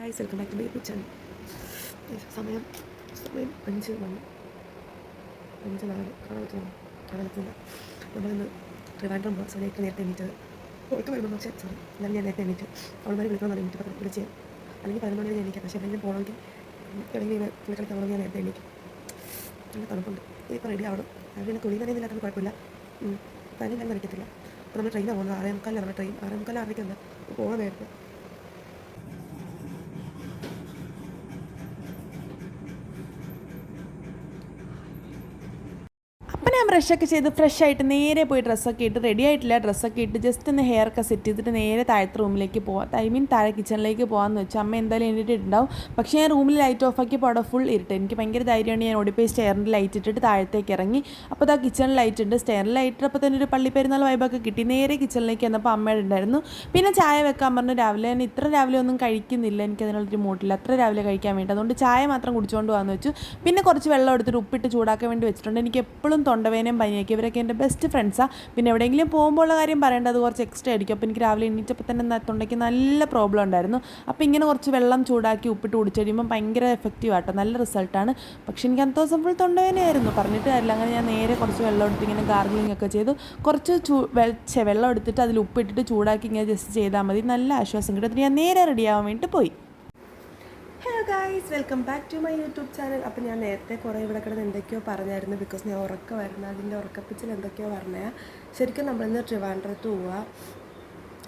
Guys welcome back to YouTube channel സമയം സമയം അഞ്ച് മണി. അഞ്ച് നാല്. കാണാൻ പറ്റുന്നു കാണാൻ നമ്മളിന്ന് ട്രിവാൻഡ്രം പോകാൻ സമയത്ത് നേരത്തെ എണീറ്റത് ഉറക്കം വരുമ്പോൾ പക്ഷേ സോറി എന്നാലും ഞാൻ നേരത്തെ എണീറ്റ്. അവൾമാരെ വിളിക്കണം എണീറ്റ് പത്ത് വിളിച്ച് അല്ലെങ്കിൽ പതിനൊന്ന് മണി എണീക്കാം. പക്ഷേ എന്തെങ്കിലും പോകണമെങ്കിൽ തുണി കളിക്കാൻ പോകണമെങ്കിൽ ഞാൻ നേരത്തെ എണീക്കും. നല്ല തണുപ്പുണ്ട്. ഇപ്പോൾ റെഡി ആവണം. അത് പിന്നെ തന്നെ നനയുന്നില്ലാത്തത് കുഴപ്പമില്ല. തന്നെ ഞാൻ നനയ്ക്കത്തില്ല അപ്പോൾ നമ്മൾ ട്രെയിനാണ് പോകുന്നത്. ആറേ മുക്കാലാണ് ട്രെയിൻ ആറേ മുക്കാൽ ആറരയ്ക്കുണ്ട് പോകാൻ നേരത്തെ ഞാൻ ബ്രഷൊക്കെ ചെയ്ത് ഫ്രഷ് ആയിട്ട് നേരെ പോയി ഡ്രസ്സൊക്കെ ഇട്ട് റെഡി ആയിട്ടില്ല. ഡ്രസ്സൊക്കെ ഇട്ട് ജസ്റ്റ് ഒന്ന് ഹെയർ ഒക്കെ സെറ്റ് ചെയ്തിട്ട് നേരെ താഴത്തെ റൂമിലേക്ക് പോവാം. ഐ മീൻ താഴെ കിച്ചണിലേക്ക് പോകാമെന്ന് വെച്ചാൽ അമ്മ എന്തായാലും എണീറ്റിട്ടുണ്ടാവും പക്ഷേ ഞാൻ റൂമിൽ ലൈറ്റ് ഓഫ് ആക്കിയപ്പോൾ അവിടെ ഫുൾ ഇരുട്ട്. എനിക്ക് ഭയങ്കര ധൈര്യമാണ് ഞാൻ ഓടിപ്പോയി സ്റ്റെയറിന്റെ ലൈറ്റ് ഇട്ടിട്ട് താഴത്തേക്ക് ഇറങ്ങി. അപ്പോൾ അതാ കിച്ചണിൽ ലൈറ്റ് ഉണ്ട്. സ്റ്റെയറിൽ ലൈറ്റ് ഇട്ടപ്പോൾ തന്നെ ഒരു പള്ളി പെരുന്നാൾ വൈബൊക്കെ കിട്ടി. നേരെ കിച്ചണിലേക്ക് വന്നപ്പോൾ അമ്മയുടെ ഉണ്ടായിരുന്നു. പിന്നെ ചായ വെക്കാൻ പറഞ്ഞു. രാവിലെ ഞാൻ ഇത്ര രാവിലെ ഒന്നും കഴിക്കുന്നില്ല. എനിക്ക് അതിനുള്ളൊരു മൂട്ടില്ല അത്ര രാവിലെ കഴിക്കാൻ വേണ്ടി. അതുകൊണ്ട് ചായ മാത്രം കുടിച്ചുകൊണ്ട് പോകാമെന്ന് വെച്ചു. പിന്നെ കുറച്ച് വെള്ളം എടുത്തിട്ട് ഉപ്പിട്ട് ചൂടാക്കാൻ വേണ്ടി വെച്ചിട്ടുണ്ട്. എനിക്ക് എപ്പോഴും തൊണ്ടവേനയും പനിയൊക്കെ ഇവരൊക്കെ എന്റെ ബെസ്റ്റ് ഫ്രണ്ട്സാണ് പിന്നെ എവിടെയെങ്കിലും പോകുമ്പോൾ ഉള്ള കാര്യം പറയേണ്ടത് കുറച്ച് എക്സ്ട്രാ ആയിരിക്കും. അപ്പോൾ എനിക്ക് രാവിലെ എണീറ്റപ്പോൾ തന്നെ തൊണ്ടയ്ക്ക് നല്ല പ്രോബ്ലം ഉണ്ടായിരുന്നു. അപ്പോൾ ഇങ്ങനെ കുറച്ച് വെള്ളം ചൂടാക്കി ഉപ്പിട്ട് കുടിച്ച് കഴിയുമ്പോൾ ഭയങ്കര എഫക്റ്റീവ് ആട്ടോ. നല്ല റിസൾട്ടാണ് പക്ഷേ എനിക്ക് അന്നത്തെ ദിവസം ഫുൾ തൊണ്ടവേനയായിരുന്നു പറഞ്ഞിട്ട് കാര്യമില്ല. അങ്ങനെ ഞാൻ നേരെ കുറച്ച് വെള്ളം എടുത്ത് ഇങ്ങനെ ഗാർഗിളിംഗ് ഒക്കെ ചെയ്തു. കുറച്ച് ചൂ വെള്ളം എടുത്തിട്ട് അതിൽ ഉപ്പിട്ടിട്ട് ചൂടാക്കി ഇങ്ങനെ ജസ്റ്റ് ചെയ്താൽ മതി. നല്ല ആശ്വാസം കിട്ടും. ഞാൻ നേരെ റെഡി ആവാൻ വേണ്ടിയിട്ട് പോയി. Hello guys welcome back to my YouTube channel അപ്പോൾ ഞാൻ നേരത്തെ കുറേ ഇവിടെ കിടന്ന് എന്തൊക്കെയോ പറഞ്ഞായിരുന്നു ബിക്കോസ് ഞാൻ ഉറക്കമായിരുന്നു അതിന്റെ ഉറക്കപ്പിച്ചിൽ എന്തൊക്കെയോ പറഞ്ഞാൽ ശരിക്കും നമ്മളിന്ന് ട്രിവാൻഡ്രത്ത് പോവുക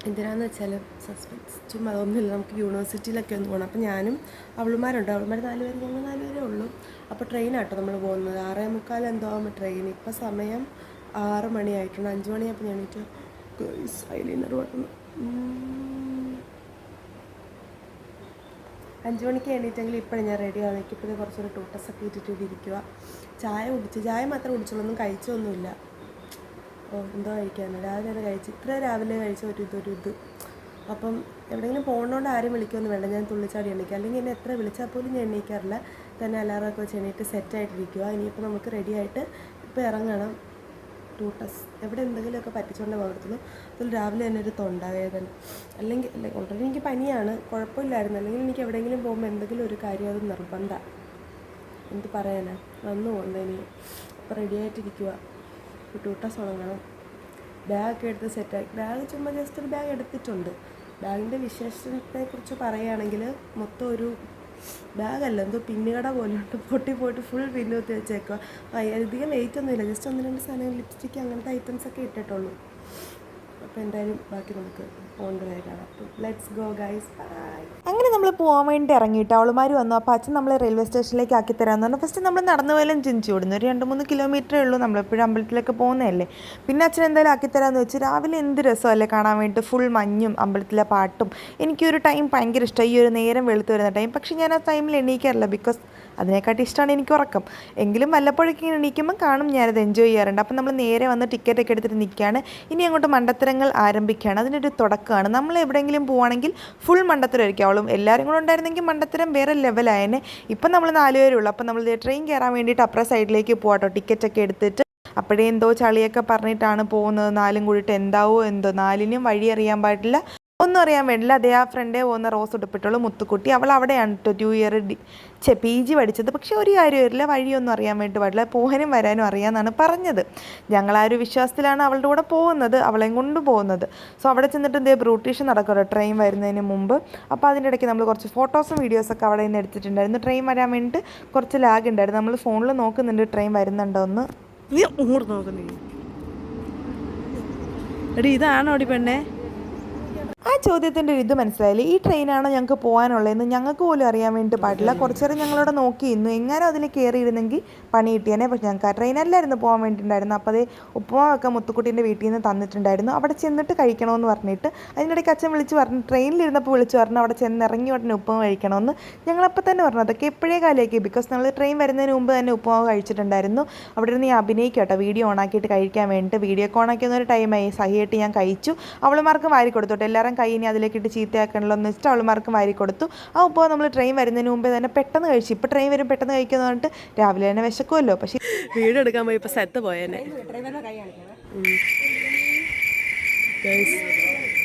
എന്തിനാന്ന് വെച്ചാൽ സസ്പെൻസ് ചുമ്മാ അതൊന്നുമില്ല. നമുക്ക് യൂണിവേഴ്സിറ്റിയിലൊക്കെ ഒന്ന് പോകണം അപ്പോൾ ഞാനും അവളുമാരുണ്ട്. അവളുമാർ നാല് പേര് ഞങ്ങൾ നാല് പേരേ ഉള്ളൂ. അപ്പോൾ ട്രെയിനാട്ടോ നമ്മൾ പോകുന്നത്. ആറേ മുക്കാൽ എന്തോ ആകുമ്പോൾ ട്രെയിൻ ഇപ്പോൾ സമയം ആറ് മണിയായിട്ടുണ്ട്. അഞ്ച് മണിയായപ്പോൾ ഞാൻ എണീറ്റ് പറഞ്ഞു അഞ്ച് മണിക്ക് എണീറ്റെങ്കിൽ ഇപ്പോഴും ഞാൻ റെഡി ആണ് എനിക്കിപ്പോഴും കുറച്ചൊരു ടൂട്ടസൊക്കെ ഇട്ടിട്ട് ഇരിക്കുക ചായ കുടിച്ച് ചായ മാത്രം കുടിച്ചുള്ളൊന്നും കഴിച്ചൊന്നുമില്ല. ഓ എന്തോ കഴിക്കാന്ന് രാവിലെ തന്നെ കഴിച്ച്. ഇത്ര രാവിലെ കഴിച്ച ഒരു ഇതൊരു ഇത്. അപ്പം എവിടെയെങ്കിലും പോകണോണ്ട് ആരും വിളിക്കുമെന്ന് വേണ്ട. ഞാൻ തുള്ളിച്ചാടി എണീക്കുക അല്ലെങ്കിൽ എന്നെ എത്ര വിളിച്ചാൽ പോലും ഞാൻ എണീക്കാറില്ല. തന്നെ അലാറമൊക്കെ വെച്ച് എണീറ്റ് സെറ്റായിട്ടിരിക്കുക ഇനിയിപ്പോൾ നമുക്ക് റെഡിയായിട്ട് ഇപ്പോൾ ഇറങ്ങണം. ടൂട്ടസ് എവിടെ എന്തെങ്കിലുമൊക്കെ പറ്റിച്ചുകൊണ്ട് പോകത്തുള്ളൂ അതിൽ രാവിലെ തന്നെ ഒരു തൊണ്ടവേദന അല്ലെങ്കിൽ അല്ലെ ഓൾറെഡി എനിക്ക് പനിയാണ്. കുഴപ്പമില്ലായിരുന്നു. അല്ലെങ്കിൽ എനിക്ക് എവിടെയെങ്കിലും പോകുമ്പോൾ എന്തെങ്കിലും ഒരു കാര്യം അത് നിർബന്ധമാണ് എന്ത് പറയാനാ? വന്നു പോകുന്നതിന് അപ്പോൾ റെഡി ആയിട്ടിരിക്കുക ടൂട്ടസ് ഉണങ്ങണം. ബാഗൊക്കെ എടുത്ത് സെറ്റാക്കി ബാഗ് ചുമ്മാ ജസ്റ്റ് ഒരു ബാഗ് എടുത്തിട്ടുണ്ട്. ബാഗിന്റെ വിശേഷത്തെക്കുറിച്ച് പറയുകയാണെങ്കിൽ മൊത്തം ഒരു ബാഗല്ല എന്തോ പിന്നുകട പോലെ ഉണ്ട് പൊട്ടി പോയിട്ട് ഫുൾ പിന്നു കുത്തി വെച്ചേക്കുക അധികം വെയിറ്റ് ഒന്നുമില്ല ജസ്റ്റ് ഒന്ന് രണ്ട് സാധനം ലിപ്സ്റ്റിക്ക് അങ്ങനത്തെ ഐറ്റംസ് ഒക്കെ ഇട്ടിട്ടുള്ളൂ. അപ്പോൾ എന്തായാലും ബാക്കി നമുക്ക് അങ്ങനെ നമ്മൾ പോകാൻ വേണ്ടി ഇറങ്ങിയിട്ട് അവളുമാർ വന്നു. അപ്പോൾ അച്ഛൻ നമ്മളെ റെയിൽവേ സ്റ്റേഷനിലേക്ക് ആക്കി തരാമെന്ന് പറഞ്ഞു. ഫസ്റ്റ് നമ്മൾ നടന്നു പോലും ചിന്തിച്ചു ഓടുന്നു. ഒരു രണ്ട് മൂന്ന് കിലോമീറ്ററേ ഉള്ളൂ നമ്മളെപ്പോഴും അമ്പലത്തിലേക്ക് പോകുന്നതല്ലേ. പിന്നെ അച്ഛൻ എന്തായാലും ആക്കി തരാമെന്ന് വെച്ച് രാവിലെ എന്ത് രസമല്ലേ കാണാൻ വേണ്ടിയിട്ട് ഫുൾ മഞ്ഞും അമ്പലത്തിലെ പാട്ടും. എനിക്കൊരു ടൈം ഭയങ്കര ഇഷ്ടമായി ഈ ഒരു നേരം വെളുത്ത് വരുന്ന ടൈം പക്ഷേ ഞാൻ ആ ടൈമിൽ എണീക്കാറില്ല ബിക്കോസ് അതിനെക്കാട്ടി ഇഷ്ടമാണ് എനിക്ക് ഉറക്കം. എങ്കിലും വല്ലപ്പോഴൊക്കെ ഇങ്ങനെ നിൽക്കുമ്പോൾ കാണും ഞാനത് എൻജോയ് ചെയ്യാറുണ്ട്. അപ്പം നമ്മൾ നേരെ വന്ന് ടിക്കറ്റൊക്കെ എടുത്തിട്ട് നിൽക്കുകയാണ്. ഇനി അങ്ങോട്ട് മണ്ടത്തരങ്ങൾ ആരംഭിക്കുകയാണ്. അതിനൊരു തുടക്കമാണ്. നമ്മൾ എവിടെയെങ്കിലും പോവുകയാണെങ്കിൽ ഫുൾ മണ്ടത്തരമായിരിക്കും. അവളും എല്ലാവരും കൂടെ ഉണ്ടായിരുന്നെങ്കിൽ മണ്ടത്തരം വേറെ ലെവലായേനെ ഇപ്പം നമ്മൾ നാല് പേരുള്ളൂ അപ്പം നമ്മൾ ട്രെയിൻ കയറാൻ വേണ്ടിയിട്ട് അപ്പുറം സൈഡിലേക്ക് പോകാട്ടോ ടിക്കറ്റൊക്കെ എടുത്തിട്ട്. അപ്പോഴേ എന്തോ ചളിയൊക്കെ പറഞ്ഞിട്ടാണ് പോകുന്നത്. നാലും കൂടിയിട്ട് എന്താവോ എന്തോ. നാലിനും വഴി അറിയാൻ പാടില്ല. ഒന്നും അറിയാൻ വേണ്ടില്ല. അതേ ആ ഫ്രണ്ടേ പോകുന്ന റോസ് ഉടുപ്പിട്ടുള്ളൂ മുത്തുക്കുട്ടി. അവൾ അവിടെയാണ് കേട്ടോ ടു ഇയർ ചെ പി ജി പഠിച്ചത്. പക്ഷേ ഒരു കാര്യം വരില്ല വഴിയൊന്നും അറിയാൻ വേണ്ടി പാടില്ല. പോകാനും വരാനും അറിയാമെന്നാണ് പറഞ്ഞത്. ഞങ്ങൾ ആ ഒരു വിശ്വാസത്തിലാണ് അവളുടെ കൂടെ പോകുന്നത്. അവളെയും കൊണ്ട് പോകുന്നത്. സോ അവിടെ ചെന്നിട്ട് എന്തേ ബ്രൂട്ടീഷൻ നടക്കുമല്ലോ ട്രെയിൻ വരുന്നതിന് മുമ്പ്. അപ്പോൾ അതിന്റെ ഇടയ്ക്ക് നമ്മൾ കുറച്ച് ഫോട്ടോസും വീഡിയോസൊക്കെ അവിടെ നിന്ന് എടുത്തിട്ടുണ്ടായിരുന്നു. ട്രെയിൻ വരാൻ വേണ്ടിയിട്ട് കുറച്ച് ലാഗ് ഉണ്ടായിരുന്നു. നമ്മൾ ഫോണിൽ നോക്കുന്നുണ്ട്. ട്രെയിൻ വരുന്നുണ്ടോ എന്ന്. അങ്ങോട്ട് ഇതാണോ അടി പെണ്ണേ? ആ ചോദ്യത്തിന്റെ ഒരു ഇത് മനസ്സിലായില്ലേ? ഈ ട്രെയിനാണോ ഞങ്ങൾക്ക് പോകാനുള്ളതെന്ന് ഞങ്ങൾക്ക് പോലും അറിയാൻ വേണ്ടി പാടില്ല. കുറച്ചേരം ഞങ്ങളവിടെ നോക്കിയിരുന്നു എങ്ങാനും അതിൽ കയറിയിരുന്നെങ്കിൽ പണി കിട്ടിയേനെ. പക്ഷെ ഞങ്ങൾക്ക് ആ ട്രെയിനല്ലായിരുന്നു പോകാൻ വേണ്ടിയിട്ടുണ്ടായിരുന്നു അപ്പോൾ അതേ ഉപ്പുമാവൊക്കെ മുത്തുക്കുട്ടീന്റെ വീട്ടിൽ നിന്ന് തന്നിട്ടുണ്ടായിരുന്നു. അവിടെ ചെന്നിട്ട് കഴിക്കണമെന്ന് പറഞ്ഞിട്ട് അതിനിടയ്ക്ക് അച്ഛൻ വിളിച്ച് പറഞ്ഞു ട്രെയിനിലിരുന്നപ്പോൾ വിളിച്ച് പറഞ്ഞു അവിടെ ചെന്ന് ഇറങ്ങി ഉടനെ ഉപ്പുമാവ് കഴിക്കണമെന്ന്. ഞങ്ങളപ്പോൾ തന്നെ പറഞ്ഞു. അതൊക്കെ എപ്പോഴേ കാലിയാക്കി? ബിക്കോസ് നമ്മൾ ട്രെയിൻ വരുന്നതിന് മുമ്പ് തന്നെ ഉപ്പുമാവ് കഴിച്ചിട്ടുണ്ടായിരുന്നു. അവിടെ ഇരുന്ന് ഞാൻ അഭിനയിക്കും കേട്ടോ. വീഡിയോ ഓണാക്കിയിട്ട് കഴിക്കാൻ വേണ്ടിയിട്ട്. വീഡിയോ ഒക്കെ ഓണാക്കിയെന്നൊരു ടൈമായി സഹിയായിട്ട് ഞാൻ കഴിച്ചു. അവളുമാർക്കും വാരി കൊടുത്തോട്ടെ എല്ലാവരും കൈ ഇനി അതിലേക്കിട്ട് ചീത്തയാക്കണല്ലോ എന്ന് വെച്ചിട്ട് അവൾമാർക്ക് വാരി കൊടുത്തു. ആ ഉപ്പ നമ്മൾ ട്രെയിൻ വരുന്നതിന് മുമ്പേ തന്നെ പെട്ടെന്ന് കഴിച്ചു. ഇപ്പോൾ ട്രെയിൻ വരും പെട്ടെന്ന് കഴിക്കുമെന്ന് പറഞ്ഞിട്ട് രാവിലെ തന്നെ വിശക്കുമല്ലോ പക്ഷേ വീട് എടുക്കാൻ പോയി ഇപ്പൊ സെത്ത് പോയേനെ.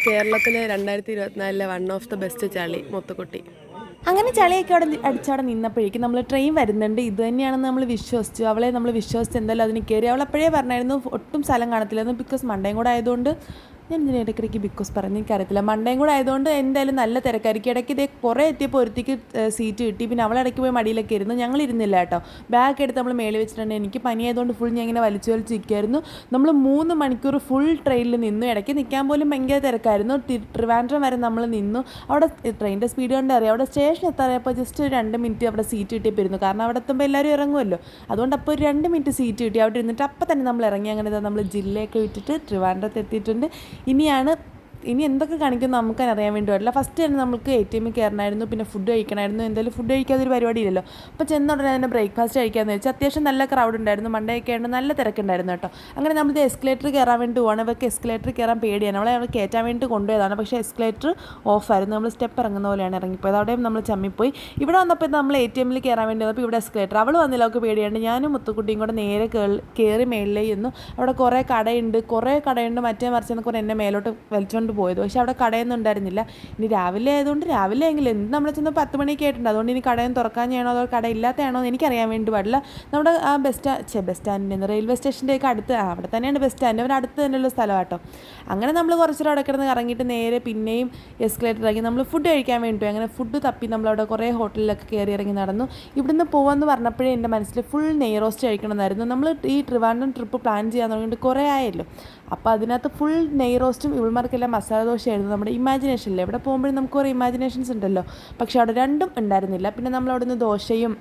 കേരളത്തിലെ രണ്ടായിരത്തി ഇരുപത്തിനാലിലെ വൺ ഓഫ് ദ ബെസ്റ്റ് ചളി മൊത്തക്കുട്ടി. അങ്ങനെ ചളിയൊക്കെ അവിടെ അടിച്ചവിടെ നിന്നപ്പോഴേക്കും നമ്മൾ ട്രെയിൻ വരുന്നുണ്ട്. ഇത് തന്നെയാണെന്ന് നമ്മൾ വിശ്വസിച്ചു. അവളെ നമ്മൾ വിശ്വസിച്ച് എന്തായാലും അതിന് കയറി. അവൾ അപ്പോഴേ പറഞ്ഞായിരുന്നു ഒട്ടും സ്ഥലം കാണത്തില്ലായിരുന്നു ബിക്കോസ് മണ്ടയും കൂടെ ആയതുകൊണ്ട് ഞാൻ ഇതിന് ഇടയ്ക്കിടയ്ക്ക് ബിക്കോസ് പറഞ്ഞു എനിക്കറിയത്തില്ല മണ്ടയും കൂടെ ആയതുകൊണ്ട് എന്തായാലും നല്ല തിരക്കായിരിക്കും. ഇടയ്ക്ക് ഇതേ കുറേ എത്തിയപ്പോൾ ഒരുത്തിക്ക് സീറ്റ് കിട്ടി. പിന്നെ അവൾ ഇടയ്ക്ക് പോയി മടിയിലൊക്കെ ഇരുന്നു. ഞങ്ങൾ ഇരുന്നില്ല കേട്ടോ. ബാഗ് എടുത്ത് നമ്മൾ മേളിൽ വെച്ചിട്ടുണ്ട്. എനിക്ക് പനിയായതുകൊണ്ട് ഫുൾ ഞാൻ ഇങ്ങനെ വലിച്ചു വലിച്ചിരിക്കുമായിരുന്നു നമ്മൾ മൂന്ന് മണിക്കൂർ ഫുൾ ട്രെയിനിൽ നിന്നു. ഇടയ്ക്ക് നിൽക്കാൻ പോലും ഭയങ്കര തിരക്കായിരുന്നു. ട്രിവാൻഡ്രം വരെ നമ്മൾ നിന്നു. അവിടെ ട്രെയിനിന്റെ സ്പീഡ് കൊണ്ട് അറിയാം. അവിടെ സ്റ്റേഷൻ എത്താറിയപ്പോൾ ജസ്റ്റ് ഒരു രണ്ട് മിനിറ്റ് അവിടെ സീറ്റ് കിട്ടിയപ്പോൾ കാരണം അവിടെ എത്തുമ്പോൾ എല്ലാവരും ഇറങ്ങുമല്ലോ അതുകൊണ്ട് അപ്പോൾ ഒരു രണ്ട് മിനിറ്റ് സീറ്റ് കിട്ടി. അവിടെ ഇരുന്നിട്ട് അപ്പോൾ തന്നെ നമ്മൾ ഇറങ്ങി. അങ്ങനെ നമ്മൾ ജില്ലയൊക്കെ വിട്ടിട്ട് ട്രിവാൻഡ്രത്ത് എത്തിയിട്ടുണ്ട്. ഇനിയാണ് ഇനി എന്തൊക്കെ കാണിക്കും നമുക്ക് അറിയാൻ വേണ്ടി പറ്റില്ല ഫസ്റ്റ് തന്നെ നമുക്ക് എ ടി എമ്മിൽ കയറണമായിരുന്നു പിന്നെ ഫുഡ് കഴിക്കണമായിരുന്നു. എന്തായാലും ഫുഡ് കഴിക്കാതെ ഒരു പരിപാടി ഇല്ലല്ലോ. അപ്പോൾ ചെന്ന ഉടനെ തന്നെ ബ്രേക്ക്ഫാസ്റ്റ് കഴിക്കാമെന്ന് വെച്ചാൽ അത്യാവശ്യം നല്ല ക്രൗഡ് ഉണ്ടായിരുന്നു. മണ്ടേ ഒക്കെ ആയിരുന്നു നല്ല തിരക്കുണ്ടായിരുന്നു കേട്ടോ. അങ്ങനെ നമ്മൾ എസ്കലേറ്റർ കയറാൻ വേണ്ടി പോവാണ്. ഇവർക്ക് എസ്കലേറ്റർ കയറാൻ പേടിയാണ്. അവളെ അവിടെ കയറ്റാൻ വേണ്ടി കൊണ്ടുപോയതാണ്. പക്ഷേ എസ്കലേറ്റർ ഓഫായിരുന്നു നമ്മൾ സ്റ്റെപ്പ് ഇറങ്ങുന്ന പോലെയാണ് ഇറങ്ങിപ്പോയത്. അവിടെയും നമ്മൾ ചമ്മിപ്പോയി. ഇവിടെ വന്നപ്പോൾ നമ്മൾ എ ടി എമ്മിൽ കയറാൻ വേണ്ടി വന്നപ്പോൾ ഇവിടെ എസ്കലേറ്റർ അവൾ വന്നില്ല. അവൾക്ക് പേടിയാണ്. ഞാനും മുത്തുക്കുട്ടിയും കൂടെ നേരെ കയറി മേളിലേക്ക് ചെന്നു. അവിടെ കുറേ കടയുണ്ട്. കുറേ കടയുണ്ട്. മറ്റേ മറിച്ചെന്ന് കുറേ എന്നെ മേലോട്ട് വലിച്ചുകൊണ്ട് പോയത്. പക്ഷേ അവിടെ കടയൊന്നും ഉണ്ടായിരുന്നില്ല. ഇനി രാവിലെ ആയതുകൊണ്ട് രാവിലെ എങ്കിലും എന്ത് നമ്മൾ ചെന്ന് പത്ത് മണിയൊക്കെ ആയിട്ടുണ്ട്. അതുകൊണ്ട് ഇനി കടയും തുറക്കാൻ ചെയ്യണോ അതോ കട ഇല്ലാത്തതാണോ എന്ന് എനിക്കറിയാൻ വേണ്ടി പാടില്ല. നമ്മുടെ ആ ബസ് സ്റ്റാ ബസ് സ്റ്റാൻഡിന്റെ റെയിൽവേ സ്റ്റേഷന്റെയൊക്കെ അടുത്ത് അവിടെ തന്നെയാണ് ബസ് സ്റ്റാൻഡ് അവർ അടുത്ത് തന്നെയുള്ള സ്ഥലം കേട്ടോ അങ്ങനെ നമ്മൾ കുറച്ചേരം അവിടെ കിടന്ന് ഇറങ്ങിയിട്ട് നേരെ പിന്നെയും എസ്കലേറ്റർ ഇറങ്ങി. നമ്മൾ ഫുഡ് കഴിക്കാൻ വേണ്ടി. അങ്ങനെ ഫുഡ് തപ്പി നമ്മളവിടെ കുറേ ഹോട്ടലിലൊക്കെ കയറി ഇറങ്ങി നടന്നു. ഇവിടുന്ന് പോകാമെന്ന് പറഞ്ഞപ്പോഴേ എന്റെ മനസ്സിൽ ഫുൾ നെയ് റോസ്റ്റ് കഴിക്കണമെന്നായിരുന്നു. നമ്മൾ ഈ ട്രിവാൻഡ്രം ട്രിപ്പ് പ്ലാൻ ചെയ്യാൻ തുടങ്ങിയിട്ട് കുറേ ആയല്ലോ. അപ്പോൾ അതിനകത്ത് ഫുൾ നെയ് റോസ്റ്റും ഇവൾമാർക്കെല്ലാം മസാല ദോശയായിരുന്നു നമ്മുടെ ഇമാജിനേഷനിൽ എവിടെ പോകുമ്പോഴും നമുക്ക് കുറേ ഇമാജിനേഷൻസ് ഉണ്ടല്ലോ. പക്ഷേ അവിടെ രണ്ടും ഉണ്ടായിരുന്നില്ല. പിന്നെ നമ്മൾ അവിടെ നിന്ന് ദോശയും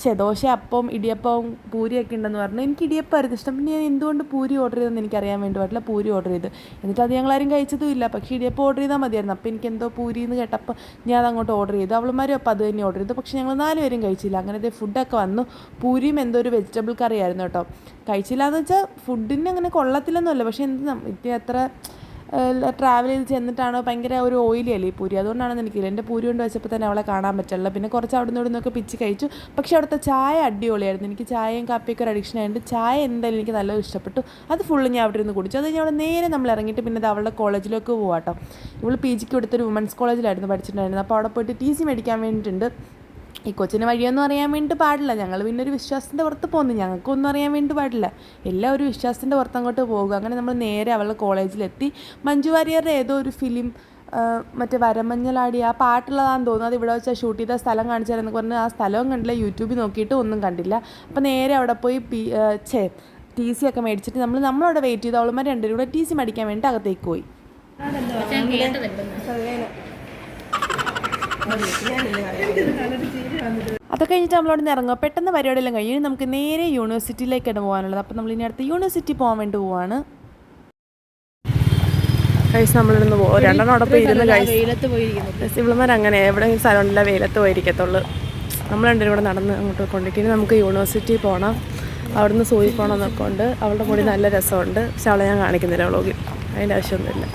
ഛെ ദോശ അപ്പവും ഇടിയപ്പവും പൂരിയൊക്കെ ഉണ്ടെന്ന് പറഞ്ഞു. എനിക്ക് ഇടിയപ്പമായിരുന്നു ഇഷ്ടം. പിന്നെ ഞാൻ എന്തുകൊണ്ട് പൂരി ഓർഡർ ചെയ്തെന്ന് എനിക്കറിയാൻ വേണ്ടി പറ്റില്ല പൂരി ഓർഡർ ചെയ്ത്. എന്നിട്ട് അത് ഞങ്ങളാരും കഴിച്ചതും ഇല്ല. പക്ഷേ ഇടിയപ്പം ഓർഡർ ചെയ്താൽ മതിയായിരുന്നു. അപ്പോൾ എനിക്ക് എന്തോ പൂരി എന്ന് കേട്ടപ്പോൾ ഞാൻ അങ്ങോട്ട് ഓർഡർ ചെയ്തു. അവളുമാരും അപ്പോൾ അത് തന്നെ ഓർഡർ ചെയ്തു. പക്ഷേ ഞങ്ങൾ നാലുപേരും കഴിച്ചില്ല. അങ്ങനത്തെ ഫുഡൊക്കെ വന്നു. പൂരിയും എന്തോ ഒരു വെജിറ്റബിൾ കറിയായിരുന്നു കേട്ടോ. കഴിച്ചില്ല എന്ന് വെച്ചാൽ ഫുഡിന് അങ്ങനെ കൊള്ളത്തില്ലെന്നല്ല പക്ഷേ എന്ത് ഇത്ര ട്രാവൽ ചെയ്ത് ചെന്നിട്ടാണോ? ഭയങ്കര ഒരു ഓയിലി അല്ലേ ഈ പൂരി? അതുകൊണ്ടാണെന്ന് എനിക്കില്ല. എന്റെ പൂരി കൊണ്ട് വെച്ചപ്പോൾ തന്നെ അവളെ കാണാൻ പറ്റില്ല. പിന്നെ കുറച്ച് അവിടെ നിന്ന് ഇവിടെ നിന്നൊക്കെ പിച്ച് കഴിച്ചു. പക്ഷേ അവിടുത്തെ ചായ അടിപൊളിയായിരുന്നു. എനിക്ക് ചായയും കാപ്പിയൊക്കെ ഒരു അഡിക്ഷൻ ആയതുകൊണ്ട് ചായ എന്തായാലും എനിക്ക് നല്ല ഇഷ്ടപ്പെട്ടു. അത് ഫുള്ള് ഞാൻ അവിടെ നിന്ന് കുടിച്ചു. അത് കഴിഞ്ഞ് അവിടെ നേരെ നമ്മൾ ഇറങ്ങിയിട്ട് പിന്നെ അത് അവളുടെ കോളേജിലേക്ക് കേട്ടോ ഇവൾ പി ജിക്ക് കൊടുത്തൊരു വുമൻസ് കോളേജിലായിരുന്നു പഠിച്ചിട്ടുണ്ടായിരുന്നത്. അപ്പോൾ അവിടെ പോയിട്ട് ടി സി മേടിക്കാൻ വേണ്ടിയിട്ടുണ്ട്. ഈ കൊച്ചിന് വഴിയൊന്നും അറിയാൻ വേണ്ടി പാടില്ല. ഞങ്ങൾ പിന്നെ ഒരു വിശ്വാസത്തിന്റെ പുറത്ത് പോകുന്നു ഞങ്ങൾക്കൊന്നും അറിയാൻ വേണ്ടി പാടില്ല. എല്ലാം ഒരു വിശ്വാസത്തിന്റെ പുറത്ത് അങ്ങോട്ട് പോകുക അങ്ങനെ നമ്മൾ നേരെ അവളുടെ കോളേജിലെത്തി. മഞ്ജു വാര്യരുടെ ഏതോ ഒരു ഫിലിം മറ്റേ വരമഞ്ഞലാടി ആ പാട്ടുള്ളതാണെന്ന് തോന്നുന്നു. അത് ഇവിടെ വെച്ചാൽ ഷൂട്ട് ചെയ്ത സ്ഥലം കാണിച്ചു തരാമെന്ന് പറഞ്ഞ് ആ സ്ഥലവും കണ്ടില്ല. യൂട്യൂബിൽ നോക്കിയിട്ട് ഒന്നും കണ്ടില്ല. അപ്പോൾ നേരെ അവിടെ പോയി പി ഛേ ടി സി ഒക്കെ മേടിച്ചിട്ട് നമ്മൾ നമ്മളവിടെ വെയിറ്റ് ചെയ്ത്. അവളുമാർ രണ്ടുപേരും കൂടെ ടി സി മേടിക്കാൻ വേണ്ടി അകത്തേക്ക് പോയി. അതൊക്കെ കഴിഞ്ഞിട്ട് നമ്മളവിടെ നിന്ന് ഇറങ്ങുക. പെട്ടെന്ന് പരിപാടിയെല്ലാം കഴിഞ്ഞ് നമുക്ക് നേരെ യൂണിവേഴ്സിറ്റിയിലേക്കാണ് പോകാനുള്ളത്. അപ്പോൾ നമ്മൾ ഇനി അടുത്ത് യൂണിവേഴ്സിറ്റി പോകാൻ വേണ്ടി പോവാണ്. കഴിച്ച് നമ്മളിരുന്ന് പോകും രണ്ടെണ്ണം അവിടെ പോയി ഇരുന്ന് കഴിച്ച് ഇവളുമാർ അങ്ങനെ എവിടെയെങ്കിലും സ്ഥലമുണ്ടല്ല വെയിലത്ത് പോയിരിക്കത്തുള്ളൂ. നമ്മൾ രണ്ടുപേരും കൂടെ നടന്ന് അങ്ങോട്ട് കൊണ്ടിട്ട് നമുക്ക് യൂണിവേഴ്സിറ്റി പോകണം അവിടുന്ന് സൂയി പോകണം എന്നൊക്കെ ഉണ്ട്. അവളുടെ കൂടി നല്ല രസമുണ്ട്. പക്ഷെ അവളെ ഞാൻ കാണിക്കുന്നില്ല വ്ളോഗിൽ. അതിന്റെ ആവശ്യമൊന്നുമില്ല.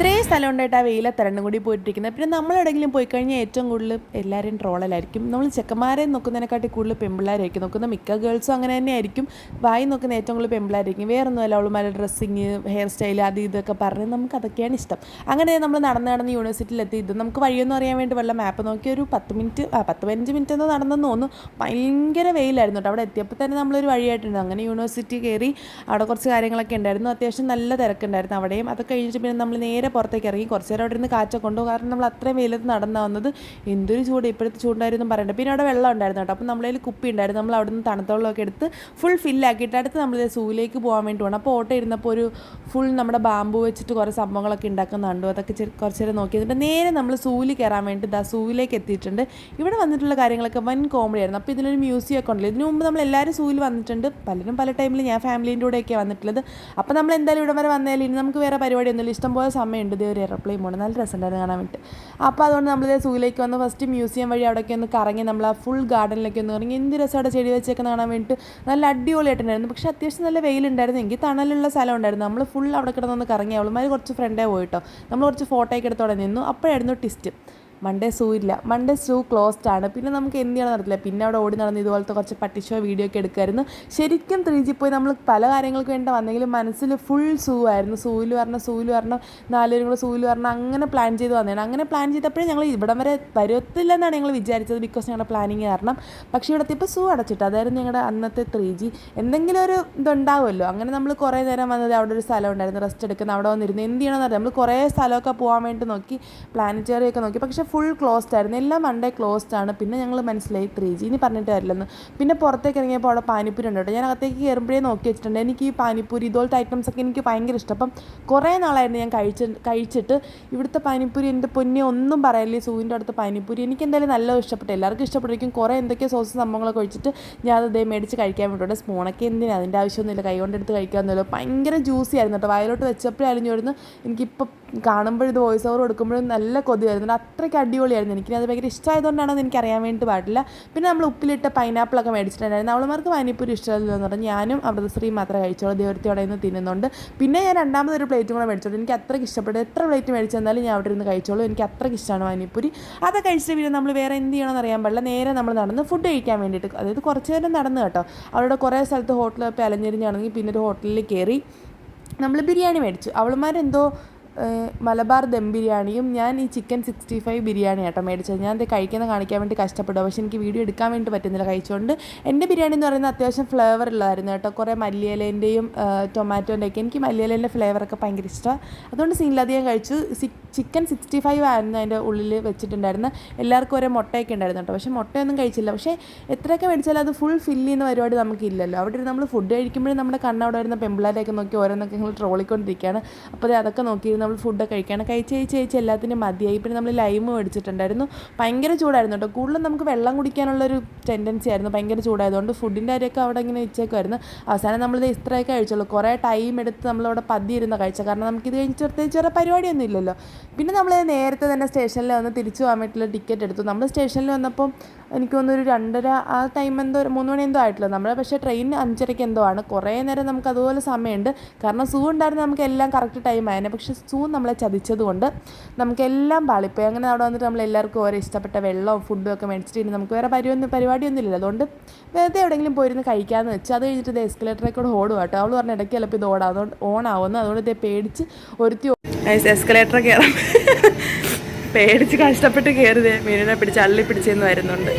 ഇത്രയും സ്ഥലം ഉണ്ടായിട്ട് ആ വെയിലത്ത് രണ്ടും കൂടി പോയിട്ടിരിക്കുന്നത്. പിന്നെ നമ്മൾ എവിടെയെങ്കിലും പോയി കഴിഞ്ഞാൽ ഏറ്റവും കൂടുതൽ എല്ലാവരും ട്രോളലായിരിക്കും. നമ്മൾ ചെക്കന്മാരെ നോക്കുന്നതിനെക്കാട്ടി കൂടുതൽ പെമ്പിള്ളേരായിരിക്കും. നോക്കുന്ന മിക്ക ഗേൾസും അങ്ങനെ തന്നെ ആയിരിക്കും വായി നോക്കുന്ന ഏറ്റവും കൂടുതൽ പെമ്പിള്ളാരായിരിക്കും. വേറൊന്നുമല്ല അവളുമാരുടെ ഡ്രസ്സിങ് ഹെയർ സ്റ്റൈൽ അത് ഇതൊക്കെ പറഞ്ഞ് നമുക്ക് അതൊക്കെയാണ് ഇഷ്ടം. അങ്ങനെ നമ്മൾ നടന്ന് നടന്ന് യൂണിവേഴ്സിറ്റിയിലെത്തി. ഇത് നമുക്ക് വഴിയൊന്നും അറിയാൻ വേണ്ടി വല്ല മാപ്പ് നോക്കി ഒരു പത്ത് മിനിറ്റ് ആ പത്ത് പതിനഞ്ച് മിനിറ്റ് എന്ന് നടന്നെന്ന് തോന്നുന്നു. ഭയങ്കര വെയിലായിരുന്നു കേട്ടോ. അവിടെ എത്തിയപ്പോൾ തന്നെ നമ്മളൊരു വഴിയായിട്ടുണ്ട്. അങ്ങനെ യൂണിവേഴ്സിറ്റി കയറി അവിടെ കുറച്ച് കാര്യങ്ങളൊക്കെ ഉണ്ടായിരുന്നു. അത്യാവശ്യം നല്ല തിരക്കുണ്ടായിരുന്നു അവിടെയും. അത് കഴിഞ്ഞിട്ട് പിന്നെ നമ്മൾ നേരെ പുറത്തേക്ക് ഇറങ്ങി കുറച്ച് നേരം അവിടെ ഇരുന്ന് കാറ്റൊക്കെ കൊണ്ടു. കാരണം നമ്മൾ അത്രയും വെയിലത്ത് നടന്നു വന്നത് എന്തൊരു ചൂട് ഇപ്പോഴത്തെ ചൂടായിരുന്നു പറയണ്ട. പിന്നെ അവിടെ വെള്ളം ഉണ്ടായിരുന്നു കേട്ടോ. അപ്പോൾ നമ്മളതിൽ കുപ്പി ഉണ്ടായിരുന്നു. നമ്മൾ അവിടെ നിന്ന് എടുത്ത് ഫുൾ ഫില്ലാക്കിയിട്ട് അടുത്ത് നമ്മൾ സൂയിലേക്ക് പോകാൻ വേണ്ടി പോകണം. അപ്പോൾ ഓട്ടോ ഇരുന്നപ്പോൾ ഒരു ഫുൾ നമ്മുടെ ബാമ്പു വെച്ചിട്ട് കുറേ സംഭവങ്ങളൊക്കെ ഉണ്ടാക്കുന്നുണ്ട് അതൊക്കെ കുറച്ച് നേരം നോക്കി എന്നിട്ട് നേരെ നമ്മൾ സൂവിൽ കയറാൻ വേണ്ടി ദാ സൂവിലേക്ക് എത്തിയിട്ടുണ്ട്. ഇവിടെ വന്നിട്ടുള്ള കാര്യങ്ങളൊക്കെ വൻ കോമഡി ആയിരുന്നു. അപ്പോൾ ഇതിനൊരു മ്യൂസിയം ഒക്കെ ഉണ്ടല്ലോ. ഇതിനു മുമ്പ് നമ്മൾ എല്ലാവരും സൂവിൽ വന്നിട്ടുണ്ട്. പലരും പല ടൈമിൽ ഞാൻ ഫാമിലീന്റെ കൂടെയൊക്കെ വന്നിട്ടുള്ളത്. അപ്പോൾ നമ്മൾ എന്തായാലും ഇവിടെ വരെ വന്നാലും ഇനി നമുക്ക് വേറെ പരിപാടിയൊന്നുമില്ല. ഇഷ്ടംപോലെ ഇതേ ഒരു എയർപ്ലെയിൻ പോകണം നല്ല രസമുണ്ടായിരുന്നു കാണാൻ വേണ്ടിയിട്ട് അപ്പോൾ അതുകൊണ്ട് നമ്മളിതേ സൂയിലേക്ക് വന്ന്. ഫസ്റ്റ് മ്യൂസിയം വഴി അവിടെയൊക്കെ ഒന്ന് കറങ്ങി നമ്മൾ ആ ഫുൾ ഗാർഡനിലേക്ക് ഒന്ന് ഇറങ്ങി എന്ത് രസം അവിടെ ചെടി വെച്ചേക്കുന്ന കാണാൻ വേണ്ടിയിട്ട് നല്ല അടിപൊളിയായിട്ടുണ്ടായിരുന്നു. പക്ഷേ അത്യാവശ്യം നല്ല വെയിലുണ്ടായിരുന്നു. എങ്കിൽ തണലുള്ള സ്ഥലം ഉണ്ടായിരുന്നു. നമ്മൾ ഫുൾ അവിടെ കിടന്നൊന്ന് കറങ്ങി. അവളുമാർ കുറച്ച് ഫ്രണ്ടേ പോയിട്ടോ നമ്മൾ കുറച്ച് ഫോട്ടോയൊക്കെ എടുത്തോടെ നിന്നു. അപ്പോഴായിരുന്നു ടിസ്റ്റ് മൺഡേ സൂ ഇല്ല. മൺഡേ സൂ ക്ലോസ്ഡ് ആണ്. പിന്നെ നമുക്ക് എന്ത് നടത്തില്ല. പിന്നെ അവിടെ ഓടി നടന്ന് ഇതുപോലത്തെ കുറച്ച് പട്ടിഷോ വീഡിയോ ഒക്കെ എടുക്കുമായിരുന്നു ശരിക്കും ത്രീ ജി പോയി നമ്മൾ പല കാര്യങ്ങൾക്ക് വേണ്ടി വന്നെങ്കിലും മനസ്സിൽ ഫുൾ സൂ ആയിരുന്നു. സൂവിൽ വരണം സൂവിൽ വരണം നാലുപേരും കൂടെ സൂവിൽ വരണം അങ്ങനെ പ്ലാൻ ചെയ്ത് വന്നതാണ്. അങ്ങനെ പ്ലാൻ ചെയ്തപ്പോഴേ ഞങ്ങൾ ഇവിടം വരെ വരത്തില്ലെന്നാണ് ഞങ്ങൾ വിചാരിച്ചത് ബിക്കോസ് ഞങ്ങളുടെ പ്ലാനിങ് കാരണം. പക്ഷേ ഇവിടെ ഇപ്പോൾ സൂ അടച്ചിട്ട്. അതായിരുന്നു ഞങ്ങളുടെ അന്നത്തെ ത്രീ ജി എന്തെങ്കിലും ഒരു ഇതുണ്ടാവുമല്ലോ. അങ്ങനെ നമ്മൾ കുറേ നേരം വന്നത് അവിടെ ഒരു സ്ഥലം ഉണ്ടായിരുന്നു. റെസ്റ്റ് എടുക്കുന്ന അവിടെ വന്നിരുന്നു. എന്ത് ചെയ്യണമെന്ന് അറിയാം നമ്മൾ കുറേ സ്ഥലമൊക്കെ പോകാൻ വേണ്ടി നോക്കി. പ്ലാനറ്ററി ഒക്കെ നോക്കി. പക്ഷേ ഫുൾ ക്ലോസ്ഡ് ആയിരുന്നു. എല്ലാം മൺഡേ ക്ലോസ്ഡ് ആണ്. പിന്നെ ഞങ്ങൾ മനസ്സിലായി ത്രീ ജി ഇനി പറഞ്ഞിട്ട് വരില്ലെന്ന് പിന്നെ പുറത്തേക്ക് ഇറങ്ങിയപ്പോൾ അവിടെ പാനിപ്പൂരി ഉണ്ട് കേട്ടോ. ഞാൻ അകത്തേക്ക് കയറുമ്പോഴേ നോക്കി വെച്ചിട്ടുണ്ട്. എനിക്ക് ഈ പാനിപ്പൂരി ഇതുപോലത്തെ ഐറ്റംസ് ഒക്കെ എനിക്ക് ഭയങ്കര ഇഷ്ടം. അപ്പം കുറേ നാളായിരുന്നു ഞാൻ കഴിച്ച് കഴിച്ചിട്ട് ഇവിടുത്തെ പാനിപ്പൂരി എന്റെ പൊന്നെ ഒന്നും പറയല്ലേ സൂവിന്റെ അടുത്ത പാനിപ്പൂരി എനിക്ക് എന്തായാലും നല്ല ഇഷ്ടപ്പെട്ടു. എല്ലാവർക്കും ഇഷ്ടപ്പെട്ടിരിക്കും. കുറേ എന്തൊക്കെയോ സോസ് സംഭവങ്ങളൊക്കെ ഒഴിച്ചിട്ട് ഞാൻ അത് ഇതേ മേടിച്ച് കഴിക്കാൻ വേണ്ടിയിട്ട് സ്പൂണൊക്കെ എന്തിനാണ് അതിന്റെ ആവശ്യമൊന്നുമില്ല. കൈ കൊണ്ടെടുത്ത് കഴിക്കാമെന്നല്ലോ ഭയങ്കര ജ്യൂസി ആയിരുന്നു കേട്ടോ. വയലോട്ട് വെച്ചപ്പോഴേ അലിഞ്ഞു വരുന്നു എനിക്കിപ്പോൾ കാണുമ്പോഴും ഇത് വോയിസ് ഓവർ കൊടുക്കുമ്പോഴും നല്ല കൊതി വരുന്നുണ്ട് അത്രയ്ക്ക് അടിപൊളിയായിരുന്നു. എനിക്ക് അത് ഭയങ്കര എനിക്ക് അറിയാൻ വേണ്ടി പാടില്ല. പിന്നെ നമ്മൾ ഉപ്പിലിട്ട പൈനാപ്പിളൊക്കെ മേടിച്ചിട്ടുണ്ടായിരുന്നു. അവളുമാർക്ക് പാനിപ്പൂരി ഇഷ്ടമല്ലെന്ന് പറഞ്ഞു ഞാനും അമൃതശ്രീ മാത്രമേ കഴിച്ചോളൂ ദൈവത്തോടെ നിന്ന് തിന്നുന്നുണ്ട്. പിന്നെ ഞാൻ രണ്ടാമതൊരു പ്ലേറ്റും കൂടെ മേടിച്ചോളൂ എനിക്ക് അത്രയ്ക്ക് ഇഷ്ടപ്പെട്ടു. എത്ര പ്ലേറ്റ് മേടിച്ചു തന്നാലും ഞാൻ അവിടെ ഇരുന്ന് കഴിച്ചോളൂ. എനിക്ക് അത്രയ്ക്ക് ഇഷ്ടമാണ് പാനിപ്പൂരി അതൊക്കെ കഴിച്ചിട്ട് പിന്നെ നമ്മൾ വേറെ എന്ത് ചെയ്യണമെന്ന് അറിയാൻ പാടില്ല. നേരെ നമ്മൾ നടന്ന് ഫുഡ് കഴിക്കാൻ വേണ്ടിയിട്ട്. അതായത് കുറച്ച് നേരം നടന്ന് കേട്ടോ. അവിടെ കുറേ സ്ഥലത്ത് ഹോട്ടലൊക്കെ അലഞ്ഞിരിഞ്ഞാണെങ്കിൽ പിന്നെ ഒരു ഹോട്ടലിൽ കയറി നമ്മൾ ബിരിയാണി മേടിച്ചു. അവളുമാരെന്തോ മലബാർ ദം ബിരിയാണിയും ഞാൻ ഈ ചിക്കൻ സിക്സ്റ്റി ഫൈവ് ബിരിയാണി ആട്ടോ മേടിച്ചത്. ഞാൻ ഇത് കഴിക്കുന്ന കാണിക്കാൻ വേണ്ടി കഷ്ടപ്പെടുക പക്ഷേ എനിക്ക് വീഡിയോ എടുക്കാൻ വേണ്ടി പറ്റുന്നില്ല കഴിച്ചുകൊണ്ട് എന്റെ ബിരിയാണി എന്ന് പറയുന്നത് അത്യാവശ്യം ഫ്ലേവർ ഉള്ളതായിരുന്നു കേട്ടോ. കുറേ മല്ലിയിലേന്റെയും ടൊമാറ്റോന്റെയൊക്കെ. എനിക്ക് മല്ലിയിലേന്റെ ഫ്ലേവറൊക്കെ ഭയങ്കര ഇഷ്ടമാണ് അതുകൊണ്ട് സീനിലധികം കഴിച്ചു. ചിക്കൻ സിക്സ്റ്റി ഫൈവ് ആയിരുന്നു അതിന്റെ ഉള്ളിൽ വെച്ചിട്ടുണ്ടായിരുന്നത് എല്ലാവർക്കും ഒരേ മുട്ടയൊക്കെ ഉണ്ടായിരുന്നു കേട്ടോ. പക്ഷേ മുട്ടയൊന്നും കഴിച്ചില്ല. പക്ഷേ എത്രയൊക്കെ മേടിച്ചാലും അത് ഫുൾ ഫില്ല് ചെയ്യുന്ന പരിപാടി നമുക്കില്ലല്ലോ. അവിടെ നമ്മൾ ഫുഡ് കഴിക്കുമ്പോഴും നമ്മുടെ കണ്ണവിടെ വരുന്ന പെമ്പിളാരെയൊക്കെ നോക്കി ഓരോന്നൊക്കെ ഞങ്ങൾ ട്രോളിക്കൊണ്ടിരിക്കുകയാണ് അപ്പോൾ അതൊക്കെ നോക്കി നമ്മൾ ഫുഡൊക്കെ കഴിക്കുകയാണ്. കഴിച്ച് കഴിച്ച് കഴിച്ച് എല്ലാത്തിനും മതിയായി. പിന്നെ നമ്മൾ ലൈം മേടിച്ചിട്ടുണ്ടായിരുന്നു. ഭയങ്കര ചൂടായിരുന്നു കേട്ടോ. കൂടുതലും നമുക്ക് വെള്ളം കുടിക്കാനുള്ളൊരു ടെൻഡൻസി ആയിരുന്നു. ഭയങ്കര ചൂടായതുകൊണ്ട് ഫുഡിന്റെ കാര്യമൊക്കെ അവിടെ ഇങ്ങനെ വെച്ചേക്കുമായിരുന്നു അവസാനം നമ്മളിത് ഇത്രയൊക്കെ കഴിച്ചുള്ളൂ. കുറേ ടൈം എടുത്ത് നമ്മളവിടെ പതിയിരുന്ന കഴിച്ച കാരണം നമുക്കിത് കഴിഞ്ഞിട്ട് പ്രത്യേകിച്ച് വേറെ പരിപാടിയൊന്നും ഇല്ലല്ലോ. പിന്നെ നമ്മൾ നേരത്തെ തന്നെ സ്റ്റേഷനിൽ വന്ന് തിരിച്ചു പോകാൻ വേണ്ടിയിട്ടുള്ള ടിക്കറ്റ് എടുത്തു. നമ്മൾ സ്റ്റേഷനിൽ വന്നപ്പോൾ എനിക്ക് തോന്നുന്നു ഒരു രണ്ടര ആ ടൈം എന്തോ മൂന്ന് മണി എന്തോ ആയിട്ടില്ല നമ്മൾ പക്ഷേ ട്രെയിൻ അഞ്ചരയ്ക്ക് എന്തോ ആണ്. കുറേ നേരം നമുക്ക് അതുപോലെ സമയമുണ്ട്. കാരണം സൂ ഉണ്ടായിരുന്നു നമുക്ക് എല്ലാം കറക്റ്റ് ടൈം ആയതിനെ പക്ഷേ സൂ നമ്മളെ ചതിച്ചതുകൊണ്ട് നമുക്കെല്ലാം പാളിപ്പോയി. അങ്ങനെ അവിടെ വന്നിട്ട് നമ്മൾ എല്ലാവർക്കും ഓരോ ഇഷ്ടപ്പെട്ട വെള്ളവും ഫുഡും ഒക്കെ മേടിച്ചിട്ട് നമുക്ക് വേറെ പരിപാടി പരിപാടിയൊന്നും ഇല്ലല്ലോ അതുകൊണ്ട് വെറുതെ എവിടെയെങ്കിലും പോയിരുന്ന് കഴിക്കാമെന്ന് വെച്ച് അത് കഴിഞ്ഞിട്ട് ഇത് കൂടെ ഓടുക കേട്ടോ. അവൾ പറഞ്ഞ ഇടയ്ക്ക് ചിലപ്പോൾ ഇത് ഓടാം. അതുകൊണ്ട് ഓൺ ആവുന്നു അതുകൊണ്ട് ഇതേ പേടിച്ച് ഒരുത്തി എസ്കലേറ്റർ കയറാം. പേടിച്ച് കഷ്ടപ്പെട്ട് കയറിയതേ മീനിനെ പിടിച്ച് അള്ളി പിടിച്ചെന്ന് വരുന്നുണ്ട്.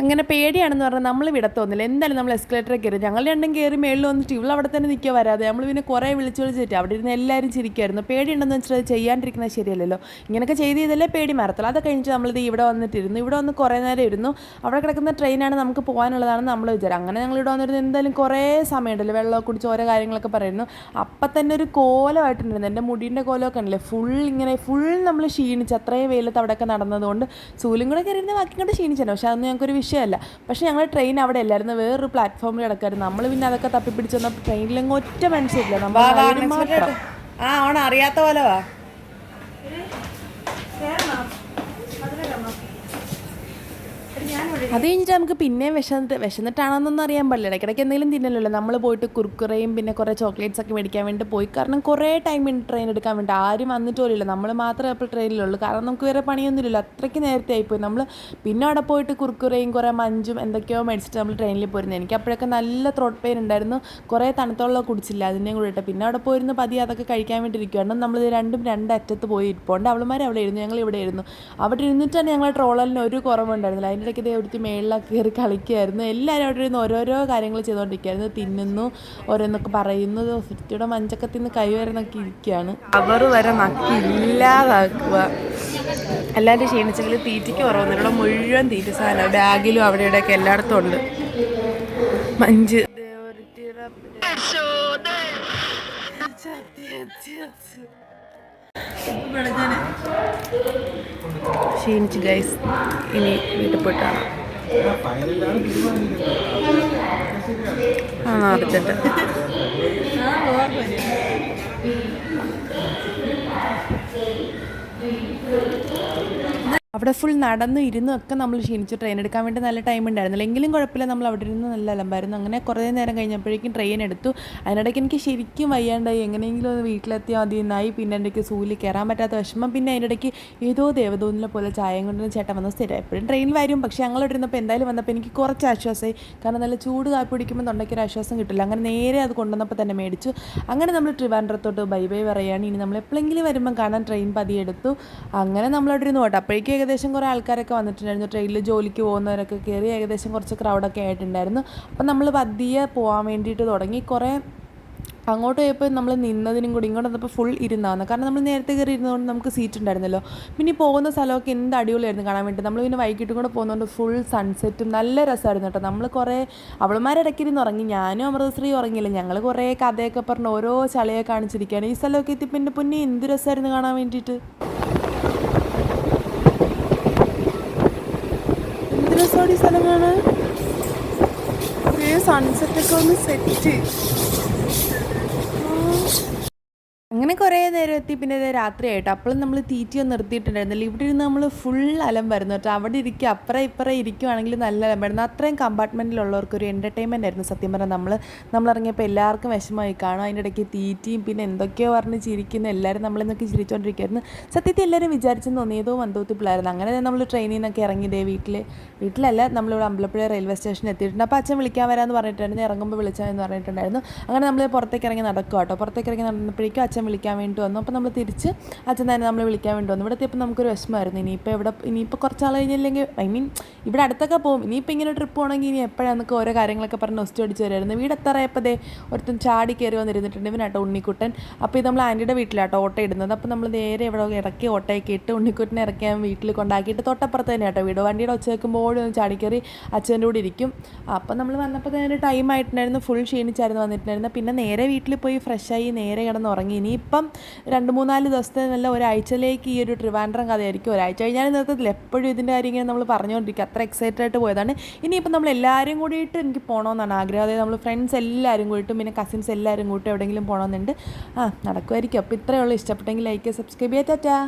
അങ്ങനെ പേടിയാണെന്ന് പറഞ്ഞാൽ നമ്മൾ വിടത്തൊന്നുമില്ല എന്തായാലും നമ്മൾ എസ്കലേറ്ററിൽ കയറി. ഞങ്ങൾ രണ്ടും കയറി മേളിൽ വന്നിട്ട് ഇവൾ അവിടെ തന്നെ നിൽക്കുക വരാതെ. നമ്മൾ പിന്നെ കുറേ വിളിച്ചു വിളിച്ചിട്ട് അവിടെ ഇരുന്ന് എല്ലാവരും ചിരിക്കുമായിരുന്നു പേടിയുണ്ടെന്ന് വെച്ചാൽ അത് ചെയ്യാണ്ടിരിക്കുന്നത് ശരിയല്ലല്ലോ. ഇങ്ങനെയൊക്കെ ചെയ്ത് ചെയ്തല്ലേ പേടി. മറത്തല്ല അത് കഴിഞ്ഞിട്ട് നമ്മളിത് ഇവിടെ വന്നിട്ടിരുന്നു ഇവിടെ വന്ന് കുറേ നേരം ഇരുന്നു. അവിടെ കിടക്കുന്ന ട്രെയിനാണ് നമുക്ക് പോകാനുള്ളതാണെന്ന് നമ്മൾ വിചാരം അങ്ങനെ ഞങ്ങൾ ഇവിടെ വന്നിരുന്നു എന്തായാലും കുറേ സമയമുണ്ടല്ലോ. വെള്ളമൊക്കെ കുടിച്ച് ഓരോ കാര്യങ്ങളൊക്കെ പറയുന്നു. അപ്പം തന്നെ ഒരു കോലമായിട്ടുണ്ടായിരുന്നു. എന്റെ മുടീന്റെ കോലമൊക്കെ ഉണ്ടല്ലേ. ഫുൾ ഇങ്ങനെ ഫുൾ നമ്മൾ ക്ഷീണിച്ച് അത്രയും വെയിലത്ത് അവിടെയൊക്കെ നടന്നതുകൊണ്ട് സൂലും കൂടെ കയറിയിരുന്ന ബാക്കി കൊണ്ട് ക്ഷീണിച്ചു പക്ഷേ അതൊന്നും ഞങ്ങൾക്കൊരു വിഷയമല്ല. പക്ഷേ ഞങ്ങൾ ട്രെയിൻ അവിടെ അല്ലായിരുന്നു. വേറൊരു പ്ലാറ്റ്ഫോമിൽ കിടക്കായിരുന്നു. നമ്മൾ പിന്നെ അതൊക്കെ തപ്പിപ്പിടിച്ച് വന്നപ്പോൾ ട്രെയിനിലെങ്ങും ഒറ്റ മനസ്സില്ല നമ്മൾ ആ ഓണ അറിയാത്ത പോലെ വാ. അത് കഴിഞ്ഞിട്ട് നമുക്ക് പിന്നെയും വിശന്നിട്ട് വിശന്നിട്ടാണെന്നൊന്നും അറിയാൻ പാടില്ല. ഇടയ്ക്കിടയ്ക്ക് എന്തെങ്കിലും തിന്നലല്ലോ നമ്മൾ പോയിട്ട് കുർക്കുറയും പിന്നെ കുറേ ചോക്ലേറ്റ്സ് ഒക്കെ മേടിക്കാൻ വേണ്ടി പോയി. കാരണം കുറേ ടൈം ട്രെയിൻ എടുക്കാൻ വേണ്ടി. ആരും വന്നിട്ട് പോലില്ല. നമ്മൾ മാത്രമേ അപ്പോൾ ട്രെയിനിലുള്ളൂ കാരണം നമുക്ക് വേറെ പണിയൊന്നുമില്ലല്ലോ. അത്രയ്ക്ക് നേരത്തെ ആയിപ്പോയി. നമ്മൾ പിന്നെ അവിടെ പോയിട്ട് കുർക്കുറയും കുറേ മഞ്ചും എന്തൊക്കെയോ മേടിച്ചിട്ട് നമ്മൾ ട്രെയിനിൽ പോയിരുന്നു. എനിക്ക് അപ്പോഴൊക്കെ നല്ല ത്രോട്ട് പെയിൻ ഉണ്ടായിരുന്നു. കുറേ തണുത്തുള്ള കുടിച്ചില്ല. അതിന്റെയും കൂടെ ഇട്ട്. പിന്നെ അവിടെ പോയിരുന്നു പതിയെ അതൊക്കെ കഴിക്കാൻ വേണ്ടി ഇരിക്കുകയാണ് നമ്മൾ രണ്ടും രണ്ടറ്റത്ത് പോയി. ഇരിപ്പുണ്ട്. അവളുമാർ അവിടെ ഇരുന്നു. ഞങ്ങൾ ഇവിടെ ഇരുന്നു. അവിടെ ഇരുന്നിട്ട് തന്നെ ഞങ്ങളെ ട്രോളലിന് ഒരു കുറവുണ്ടായിരുന്നില്ല. അതിന്റെ ഇടയ്ക്ക് ഇതേ ഒരുത്തി മേളിലൊക്കെ കയറി കളിക്കുമായിരുന്നു എല്ലാവരും അവിടെ ഇരുന്ന് ഓരോരോ കാര്യങ്ങൾ ചെയ്തുകൊണ്ടിരിക്കുകയായിരുന്നു തിന്നുന്നു ഓരോന്നൊക്കെ പറയുന്നു ഫിഫ്റ്റിയുടെ മഞ്ചൊക്കെ തിന്ന് കൈ വരുന്നൊക്കെ ഇരിക്കുകയാണ് അവർ വരെ നക്കി ഇല്ലാതാക്കുക എല്ലാവരും ക്ഷീണിച്ചെങ്കിൽ തീറ്റയ്ക്ക് കുറവൊന്നും ഇവിടെ മുഴുവൻ തീറ്റ സാധനം ബാഗിലും അവിടെ ഇവിടെയൊക്കെ എല്ലായിടത്തും ഉണ്ട്. മഞ്ച്. ക്ഷീണിച്ച് ഗൈസ് ഇനി വീട്ടിൽ പോയിട്ടാണ് ആ അറിച്ചിട്ട് അവിടെ ഫുൾ നടന്ന് ഇരുന്നൊക്കെ നമ്മൾ ക്ഷീണിച്ചു. ട്രെയിൻ എടുക്കാൻ വേണ്ടി നല്ല ടൈം ഉണ്ടായിരുന്നില്ല എങ്കിലും കുഴപ്പമില്ല. നമ്മൾ അവിടെ ഇരുന്ന് നല്ല അലമ്പായിരുന്നു. അങ്ങനെ കുറേ നേരം കഴിഞ്ഞപ്പോഴേക്കും ട്രെയിൻ എടുത്തു. അതിനിടയ്ക്ക് എനിക്ക് ശരിക്കും വയ്യാണ്ടായി. എങ്ങനെയെങ്കിലും ഒന്ന് വീട്ടിലെത്തിയാൽ മതി എന്നായി. പിന്നെ എനിക്ക് സൂലി കയറാൻ പറ്റാത്ത വിഷമം. പിന്നെ അതിന്റെ ഇടയ്ക്ക് ഏതോ ദേവതൂന്നിലെ പോലെ ചായയും കൊണ്ടുവന്ന് ചേട്ടൻ വന്ന സ്ഥിരം എപ്പോഴും ട്രെയിൻ വരും. പക്ഷേ ഞങ്ങൾ ഇവിടെ ഇരുന്നപ്പോൾ എന്തായാലും വന്നപ്പോൾ എനിക്ക് കുറച്ച് ആശ്വാസമായി. കാരണം നല്ല ചൂട് കാപ്പി കുടിക്കുമ്പോൾ തൊണ്ടയ്ക്ക് ഒരു ആശ്വാസം കിട്ടില്ല. അങ്ങനെ നേരെ അത് കൊണ്ടുവന്നപ്പോൾ തന്നെ മേടിച്ചു. അങ്ങനെ നമ്മൾ ട്രിവാൻഡ്രത്തോട്ട് ബൈ ബൈ പറയുകയാണ് ഇനി നമ്മൾ എപ്പോഴെങ്കിലും വരുമ്പോൾ കാണാൻ ട്രെയിൻ പതിയെടുത്തു അങ്ങനെ നമ്മളവിടെ ഇരുന്ന് പോട്ടെ അപ്പോഴേക്കും ഏകദേശം കുറേ ആൾക്കാരൊക്കെ വന്നിട്ടുണ്ടായിരുന്നു. ട്രെയിനിൽ ജോലിക്ക് പോകുന്നവരൊക്കെ കയറി ഏകദേശം കുറച്ച് ക്രൗഡൊക്കെ ആയിട്ടുണ്ടായിരുന്നു. അപ്പം നമ്മൾ പതിയെ പോകാൻ വേണ്ടിയിട്ട് തുടങ്ങി. കുറേ അങ്ങോട്ട് പോയപ്പോൾ നമ്മൾ നിന്നതിനും കൂടി ഇങ്ങോട്ട് വന്നപ്പോൾ ഫുൾ ഇരുന്നാണ് കാരണം നമ്മൾ നേരത്തെ കയറി ഇരുന്നതുകൊണ്ട് നമുക്ക് സീറ്റ് ഉണ്ടായിരുന്നല്ലോ. പിന്നെ പോകുന്ന സ്ഥലമൊക്കെ എന്ത് അടിപൊളിയായിരുന്നു കാണാൻ വേണ്ടി. നമ്മൾ പിന്നെ വൈകിട്ടും കൂടെ പോകുന്നതുകൊണ്ട് ഫുൾ സൺസെറ്റും നല്ല രസമായിരുന്നു കേട്ടോ. നമ്മൾ കുറേ അവളുമാരിടയ്ക്കിരുന്ന് ഉറങ്ങി. ഞാനും അമൃതശ്രീ ഉറങ്ങിയില്ല. ഞങ്ങൾ കുറേ കഥയൊക്കെ പറഞ്ഞ് ഓരോ ചളയൊക്കെ കാണിച്ചിരിക്കുകയാണ്. ഈ സ്ഥലമൊക്കെ എത്തി പിന്നെ പൊന്നി എന്ത് രസമായിരുന്നു കാണാൻ വേണ്ടിയിട്ട്. ഈ സൺസെറ്റ് ഒക്കെ ഒന്ന് സെറ്റ് അങ്ങനെ കുറേ നേരം എത്തി. പിന്നെ ഇത് രാത്രിയായിട്ട് അപ്പോഴും നമ്മൾ തീറ്റിയൊന്നും നിർത്തിയിട്ടുണ്ടായിരുന്നില്ല ഇവിടെ ഇരുന്ന് നമ്മൾ ഫുൾ അലമ്പായിരുന്നു കേട്ടോ. അവിടെ ഇരിക്കുക അപ്പുറം ഇപ്പുറം ഇരിക്കുവാണെങ്കിൽ നല്ല അലമ്പായിരുന്നു അത്രയും കമ്പാർട്ട്മെന്റിലുള്ളവർക്ക് ഒരു എന്റർടൈൻമെന്റ് ആയിരുന്നു സത്യം പറഞ്ഞാൽ. നമ്മൾ നമ്മൾ ഇറങ്ങിയപ്പോൾ എല്ലാവർക്കും വിഷമമായി. കാണും. അതിന്റെ ഇടയ്ക്ക് തീറ്റിയും പിന്നെ എന്തൊക്കെയോ പറഞ്ഞ് ചിരിക്കുന്ന. എല്ലാവരും നമ്മളെന്നൊക്കെ ചിരിച്ചുകൊണ്ടിരിക്കുകയായിരുന്നു സത്യത്തിൽ എല്ലാവരും വിചാരിച്ചെന്ന് തോന്നിയതോ മന്ദൂത്തിപ്പിള്ളായിരുന്നു അങ്ങനെ നമ്മൾ ട്രെയിനിൽ നിന്നൊക്കെ ഇറങ്ങിയതേ വീട്ടിൽ വീട്ടിലല്ല നമ്മളിവിടെ അമ്പലപ്പുഴ റെയിൽവേ സ്റ്റേഷനിൽ എത്തിയിട്ടുണ്ട്. അപ്പോൾ അച്ഛൻ വിളിക്കാൻ വരാമെന്ന് പറഞ്ഞിട്ടുണ്ടായിരുന്നു. ഇറങ്ങുമ്പോൾ വിളിച്ചാൽ എന്ന് പറഞ്ഞിട്ടുണ്ടായിരുന്നു. അങ്ങനെ നമ്മൾ പുറത്തേക്ക് ഇറങ്ങി നടക്കുക കേട്ടോ. പുറത്തേക്ക് ഇറങ്ങി നടന്നപ്പോഴേക്കും അച്ഛൻ വിളിക്കാൻ വേണ്ടി വന്നു. അപ്പോൾ നമ്മൾ തിരിച്ച് അച്ഛൻ തന്നെ നമ്മൾ വിളിക്കാൻ വേണ്ടി വന്നു. ഇവിടെ എത്തിയപ്പോൾ നമുക്കൊരു വിഷമമായിരുന്നു. ഇനിയിപ്പോൾ ഇവിടെ ഇനിയിപ്പോൾ കുറച്ച് നാൾ കഴിഞ്ഞില്ലെങ്കിൽ ഐ മീൻ ഇവിടെ അടുത്തൊക്കെ പോകും. ഇനിയിപ്പോൾ ഇങ്ങനെ ട്രിപ്പ് പോകണമെങ്കിൽ ഇനി എപ്പോഴാണ് നമുക്ക് ഓരോ കാര്യങ്ങളൊക്കെ പറഞ്ഞ് ഒസ്റ്റ് അടിച്ച് വരുമായിരുന്നു വീട് എത്തറയപ്പോൾ ദേ ഒരുത്തൻ ചാടി കയറി വന്നിരുന്നിട്ടുണ്ട്. ഇവനാട്ടോ ഉണ്ണിക്കുട്ടൻ. അപ്പോൾ ഇത് നമ്മൾ ആന്റിയുടെ വീട്ടിലാട്ടോ ഓട്ടോ ഇടുന്നത്. അപ്പോൾ നമ്മൾ നേരെ ഇവിടെ ഇറക്കി ഓട്ടയൊക്കെ ഇട്ട് ഉണ്ണിക്കുട്ടനെ ഇറക്കിയാൽ വീട്ടിൽ കൊണ്ടാക്കിയിട്ട് തൊട്ടപ്പുറത്ത് തന്നെ കേട്ടോ വീട്. വണ്ടിയുടെ ഒച്ച ഒന്ന് കയറി അച്ഛന്റെ കൂടെ ഇരിക്കും. അപ്പം നമ്മൾ വന്നപ്പോൾ തന്നെ ടൈം ആയിട്ടുണ്ടായിരുന്നു. ഫുൾ ക്ഷീണിച്ചായിരുന്നു വന്നിട്ടുണ്ടായിരുന്നു. പിന്നെ നേരെ വീട്ടിൽ പോയി ഫ്രഷായി നേരെ കിടന്ന് ഉറങ്ങി. ഇനിയിപ്പം രണ്ട് മൂന്നാൽ ദിവസത്തെ നല്ല ഒരാഴ്ചയിലേക്ക് ഈ ഒരു ട്രിവാൻഡ്രം കഥയായിരിക്കും ഒരാഴ്ച. കഴിഞ്ഞാൽ നിർത്തത്തിൽ എപ്പോഴും ഇതിന്റെ കാര്യം ഇങ്ങനെ നമ്മൾ പറഞ്ഞുകൊണ്ടിരിക്കുക. അത്ര എക്സൈറ്റഡ് ആയിട്ട് പോയതാണ്. ഇനിയിപ്പം നമ്മൾ എല്ലാവരും കൂടിയിട്ട് എനിക്ക് പോകണമെന്നാണ് ആഗ്രഹം. അതായത് നമ്മൾ ഫ്രണ്ട്സ് എല്ലാവരും കൂടിയിട്ടും പിന്നെ കസിൻസ് എല്ലാവരും കൂട്ടും എവിടെയെങ്കിലും പോകണമെന്നുണ്ട് ആ നടക്കുമായിരിക്കും. അപ്പോൾ ഇത്രയേ ഉള്ളൂ. ഇഷ്ടപ്പെട്ടെങ്കിൽ ലൈക്ക് സബ്സ്ക്രൈബ് ചെയ്യാറ്റാ